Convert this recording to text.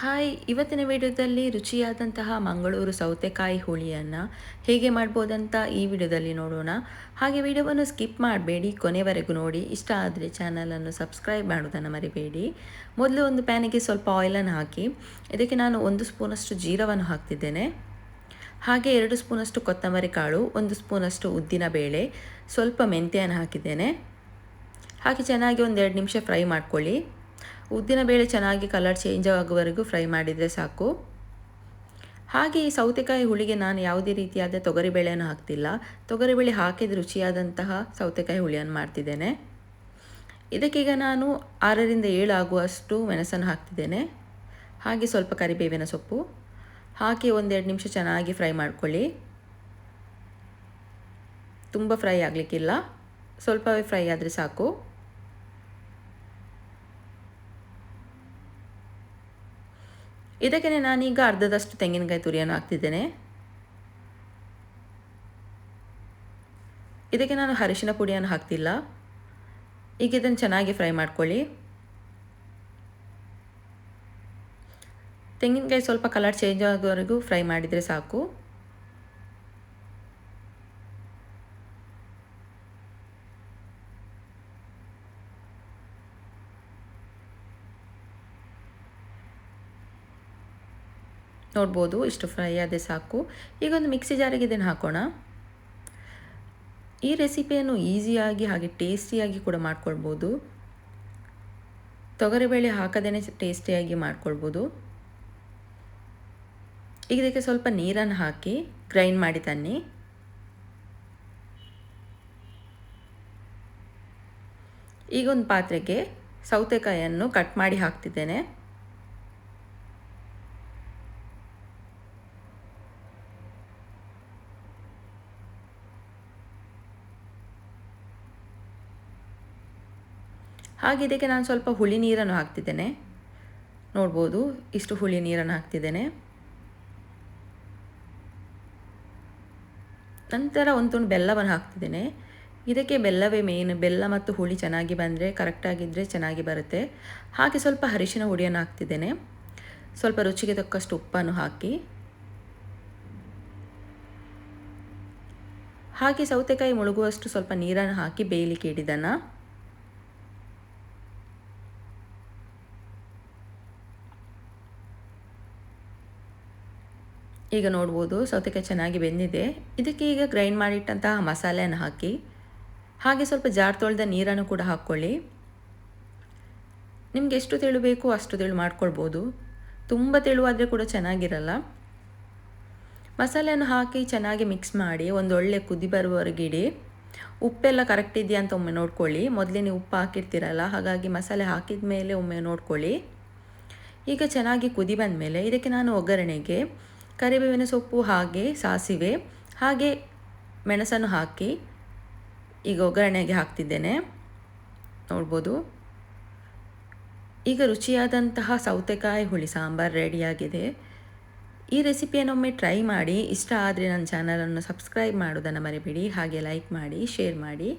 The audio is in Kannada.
ಹಾಯ್, ಇವತ್ತಿನ ವಿಡಿಯೋದಲ್ಲಿ ರುಚಿಯಾದಂತಹ ಮಂಗಳೂರು ಸೌತೆಕಾಯಿ ಹುಳಿಯನ್ನು ಹೇಗೆ ಮಾಡ್ಬೋದಂತ ಈ ವಿಡಿಯೋದಲ್ಲಿ ನೋಡೋಣ. ಹಾಗೆ ವಿಡಿಯೋವನ್ನು ಸ್ಕಿಪ್ ಮಾಡಬೇಡಿ, ಕೊನೆವರೆಗೂ ನೋಡಿ. ಇಷ್ಟ ಆದರೆ ಚಾನಲನ್ನು ಸಬ್ಸ್ಕ್ರೈಬ್ ಮಾಡೋದನ್ನು ಮರಿಬೇಡಿ. ಮೊದಲು ಒಂದು ಪ್ಯಾನಿಗೆ ಸ್ವಲ್ಪ ಆಯಿಲನ್ನು ಹಾಕಿ, ಇದಕ್ಕೆ ನಾನು ಒಂದು ಸ್ಪೂನಷ್ಟು ಜೀರವನ್ನು ಹಾಕ್ತಿದ್ದೇನೆ. ಹಾಗೆ ಎರಡು ಸ್ಪೂನಷ್ಟು ಕೊತ್ತಂಬರಿ ಕಾಳು, ಒಂದು ಸ್ಪೂನಷ್ಟು ಉದ್ದಿನ ಬೇಳೆ, ಸ್ವಲ್ಪ ಮೆಂತೆಯನ್ನು ಹಾಕಿದ್ದೇನೆ. ಹಾಗೆ ಚೆನ್ನಾಗಿ ಒಂದೆರಡು ನಿಮಿಷ ಫ್ರೈ ಮಾಡ್ಕೊಳ್ಳಿ. ಉದ್ದಿನ ಬೇಳೆ ಚೆನ್ನಾಗಿ ಕಲರ್ ಚೇಂಜ್ ಆಗುವವರೆಗೂ ಫ್ರೈ ಮಾಡಿದರೆ ಸಾಕು. ಹಾಗೆ ಈ ಸೌತೆಕಾಯಿ ಹುಳಿಗೆ ನಾನು ಯಾವುದೇ ರೀತಿಯಾದ ತೊಗರಿಬೇಳೆಯನ್ನು ಹಾಕ್ತಿಲ್ಲ. ತೊಗರಿಬೇಳೆ ಹಾಕಿದ ರುಚಿಯಾದಂತಹ ಸೌತೆಕಾಯಿ ಹುಳಿಯನ್ನು ಮಾಡ್ತಿದ್ದೇನೆ. ಇದಕ್ಕೀಗ ನಾನು ಆರರಿಂದ ಏಳು ಆಗುವಷ್ಟು ಮೆಣಸನ್ನು ಹಾಕ್ತಿದ್ದೇನೆ. ಹಾಗೆ ಸ್ವಲ್ಪ ಕರಿಬೇವಿನ ಸೊಪ್ಪು. ಹಾಕಿ ಒಂದೆರಡು ನಿಮಿಷ ಚೆನ್ನಾಗಿ ಫ್ರೈ ಮಾಡ್ಕೊಳ್ಳಿ. ತುಂಬ ಫ್ರೈ ಆಗಲಿಕ್ಕಿಲ್ಲ. ಸ್ವಲ್ಪವೇ ಫ್ರೈ ಆದರೆ ಸಾಕು. ಇದಕ್ಕೆ ನಾನೀಗ ಅರ್ಧದಷ್ಟು ತೆಂಗಿನಕಾಯಿ ತುರಿಯನ್ನು ಹಾಕ್ತಿದ್ದೇನೆ. ಇದಕ್ಕೆ ನಾನು ಅರಿಶಿನ ಪುಡಿಯನ್ನು ಹಾಕ್ತಿಲ್ಲ. ಈಗ ಇದನ್ನು ಚೆನ್ನಾಗಿ ಫ್ರೈ ಮಾಡ್ಕೊಳ್ಳಿ. ತೆಂಗಿನಕಾಯಿ ಸ್ವಲ್ಪ ಕಲರ್ ಚೇಂಜ್ ಆಗೋವರೆಗೂ ಫ್ರೈ ಮಾಡಿದರೆ ಸಾಕು. ನೋಡ್ಬೋದು. ಇಷ್ಟು ಫ್ರೈ ಆದರೆ ಸಾಕು. ಈಗ ಒಂದು ಮಿಕ್ಸಿ ಜಾರಿಗೆ ಇದನ್ನು ಹಾಕೋಣ. ಈ ರೆಸಿಪಿಯನ್ನು ಈಸಿಯಾಗಿ ಹಾಗೆ ಟೇಸ್ಟಿಯಾಗಿ ಕೂಡ ಮಾಡ್ಕೊಳ್ಬೋದು. ತೊಗರಿಬೇಳೆ ಹಾಕದೇ ಟೇಸ್ಟಿಯಾಗಿ ಮಾಡ್ಕೊಳ್ಬೋದು. ಈಗ ಇದಕ್ಕೆ ಸ್ವಲ್ಪ ನೀರನ್ನು ಹಾಕಿ ಗ್ರೈಂಡ್ ಮಾಡಿ ತನ್ನಿ. ಈಗ ಒಂದು ಪಾತ್ರೆಗೆ ಸೌತೆಕಾಯಿಯನ್ನು ಕಟ್ ಮಾಡಿ ಹಾಕ್ತಿದ್ದೇನೆ. ಹಾಗೆ ಇದಕ್ಕೆ ನಾನು ಸ್ವಲ್ಪ ಹುಳಿ ನೀರನ್ನು ಹಾಕ್ತಿದ್ದೇನೆ. ನೋಡ್ಬೋದು, ಇಷ್ಟು ಹುಳಿ ನೀರನ್ನು ಹಾಕ್ತಿದ್ದೇನೆ. ನಂತರ ಒಂದು ತುಂಡು ಬೆಲ್ಲವನ್ನು ಹಾಕ್ತಿದ್ದೇನೆ. ಇದಕ್ಕೆ ಬೆಲ್ಲವೇ ಮೇನ್ ಬೆಲ್ಲ ಮತ್ತು ಹುಳಿ ಚೆನ್ನಾಗಿ ಬಂದರೆ ಕರೆಕ್ಟಾಗಿದ್ದರೆ ಚೆನ್ನಾಗಿ ಬರುತ್ತೆ. ಹಾಗೆ ಸ್ವಲ್ಪ ಅರಿಶಿನ ಹುಡಿಯನ್ನು ಹಾಕ್ತಿದ್ದೇನೆ. ಸ್ವಲ್ಪ ರುಚಿಗೆ ತಕ್ಕಷ್ಟು ಉಪ್ಪನ್ನು ಹಾಕಿ. ಹಾಗೆ ಸೌತೆಕಾಯಿ ಮುಳುಗುವಷ್ಟು ಸ್ವಲ್ಪ ನೀರನ್ನು ಹಾಕಿ ಬೇಯಲಿಕ್ಕೆ ಇಡಿದನ್ನು ಈಗ ನೋಡ್ಬೋದು ಸೌತೆಕಾಯಿ ಚೆನ್ನಾಗಿ ಬೆಂದಿದೆ. ಇದಕ್ಕೆ ಈಗ ಗ್ರೈಂಡ್ ಮಾಡಿಟ್ಟಂತಹ ಮಸಾಲೆಯನ್ನು ಹಾಕಿ, ಹಾಗೆ ಸ್ವಲ್ಪ ಜಾರ್ ತೊಳೆದ ನೀರನ್ನು ಕೂಡ ಹಾಕ್ಕೊಳ್ಳಿ. ನಿಮ್ಗೆ ಎಷ್ಟು ತೆಳು ಬೇಕು ಅಷ್ಟು ತೆಳು ಮಾಡ್ಕೊಳ್ಬೋದು. ತುಂಬ ತೆಳುವಾದರೆ ಕೂಡ ಚೆನ್ನಾಗಿರಲ್ಲ. ಮಸಾಲೆಯನ್ನು ಹಾಕಿ ಚೆನ್ನಾಗಿ ಮಿಕ್ಸ್ ಮಾಡಿ, ಒಂದು ಒಳ್ಳೆ ಕುದಿ ಬರುವವರೆಗೆ ಇಡಿ. ಉಪ್ಪೆಲ್ಲ ಕರೆಕ್ಟ್ ಇದೆಯಾ ಅಂತ ಒಮ್ಮೆ ನೋಡ್ಕೊಳ್ಳಿ. ಮೊದಲೇ ನೀವು ಉಪ್ಪು ಹಾಕಿರ್ತೀರಲ್ಲ, ಹಾಗಾಗಿ ಮಸಾಲೆ ಹಾಕಿದ ಮೇಲೆ ಒಮ್ಮೆ ನೋಡ್ಕೊಳ್ಳಿ. ಈಗ ಚೆನ್ನಾಗಿ ಕುದಿ ಬಂದ ಮೇಲೆ ಇದಕ್ಕೆ ನಾನು ಒಗ್ಗರಣೆಗೆ ಕರಿಬೇವಿನ ಸೊಪ್ಪು ಹಾಗೆ ಸಾಸಿವೆ, ಹಾಗೆ ಮೆಣಸನ್ನು ಹಾಕಿ ಈಗ ಒಗ್ಗರಣೆಗೆ ಹಾಕ್ತಿದ್ದೇನೆ. ನೋಡ್ಬೋದು. ಈಗ ರುಚಿಯಾದಂತಹ ಸೌತೆಕಾಯಿ ಹುಳಿ ಸಾಂಬಾರು ರೆಡಿಯಾಗಿದೆ. ಈ ರೆಸಿಪಿಯನ್ನೊಮ್ಮೆ ಟ್ರೈ ಮಾಡಿ. ಇಷ್ಟ ಆದರೆ ನನ್ನ ಚಾನಲನ್ನು ಸಬ್ಸ್ಕ್ರೈಬ್ ಮಾಡೋದನ್ನು ಮರಿಬೇಡಿ. ಹಾಗೆ ಲೈಕ್ ಮಾಡಿ, ಶೇರ್ ಮಾಡಿ.